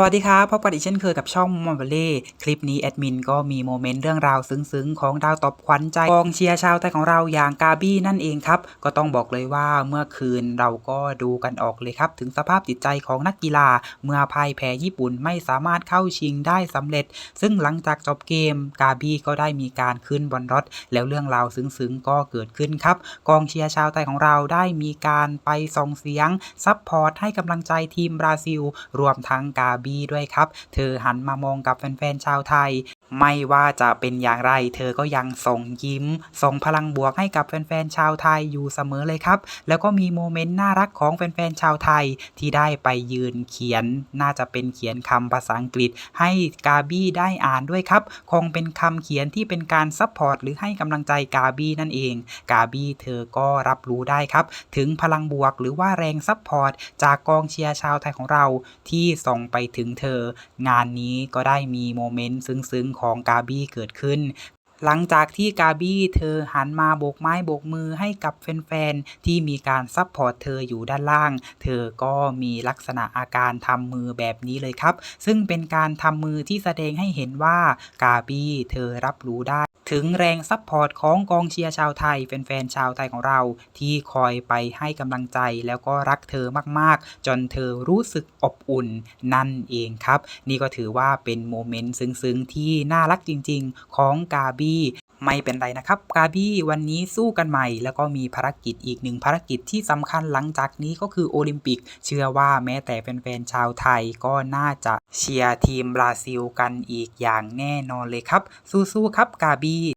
สวัสดีครับพบกันอีกเช่นเคยกับช่องมอนเบเล่คลิปนี้แอดมินก็มีโมเมนต์เรื่องราวซึ้งๆ ของดาวตบขวัญใจกองเชียร์ชาวไทยของเราอย่างกาบี้นั่นเองครับ ก็ต้องบอกเลยว่าเมื่อคืนเราก็ดูกันออกเลยครับ ถึงสภาพจิตใจของนักกีฬา เมื่อพ่ายแพ้ญี่ปุ่นไม่สามารถเข้าชิงได้สำเร็จ ซึ่งหลังจากจบเกมกาบี้ก็ได้มีการขึ้นบนรถ แล้วเรื่องราวซึ้งๆ ก็เกิดขึ้นครับกองเชียร์ชาวไทยของเราได้มีการไปส่งเสียงซัพพอร์ตให้กำลังใจทีมบราซิล รวมทั้งกาบี้ด้วยครับ เธอหันมามองกับแฟนๆชาวไทย ไม่ว่าจะเป็นอย่างไร เธอก็ยังส่งยิ้ม ส่งพลังบวกให้กับแฟนๆชาวไทยอยู่เสมอเลยครับ แล้วก็มีโมเมนต์น่ารักของแฟนๆชาวไทยที่ได้ไปยืนเขียน น่าจะเป็นเขียนคำภาษาอังกฤษ ให้กาบี้ได้อ่านด้วยครับ คงเป็นคำเขียนที่เป็นการซัพพอร์ตหรือให้กำลังใจกาบี้นั่นเอง กาบี้เธอก็รับรู้ได้ครับ ถึงพลังบวกหรือว่าแรงซัพพอร์ตจากกองเชียร์ชาวไทยของเราที่ส่งไปถึงเธอ งานนี้ก็ได้มีโมเมนต์ซึ้งๆของกาบี้เกิดขึ้น หลังจากที่กาบี้เธอหันมาโบกไม้โบกมือให้กับแฟนๆ ที่มีการซัพพอร์ตเธออยู่ด้านล่าง เธอก็มีลักษณะอาการทำมือแบบนี้เลยครับ ซึ่งเป็นการทำมือที่แสดงให้เห็นว่ากาบี้เธอรับรู้ได้ถึงแรงซัพพอร์ตของกองเชียร์ชาวไทยแฟนๆชาวไทยของเรา ที่คอยไปให้กำลังใจแล้วก็รักเธอมากๆ จนเธอรู้สึกอบอุ่นนั่นเองครับ นี่ก็ถือว่าเป็นโมเมนต์ซึ้งๆ ที่น่ารักจริงๆ ของกาบีไม่เป็นไรนะครับกาบี้วันนี้สู้กันใหม่ แล้วก็มีภารกิจอีกหนึ่งภารกิจที่สำคัญหลังจากนี้ก็คือโอลิมปิก เชื่อว่าแม้แต่แฟนๆชาวไทยก็น่าจะเชียร์ทีมบราซิลกันอีกอย่างแน่นอนเลยครับ สู้ๆครับกาบี้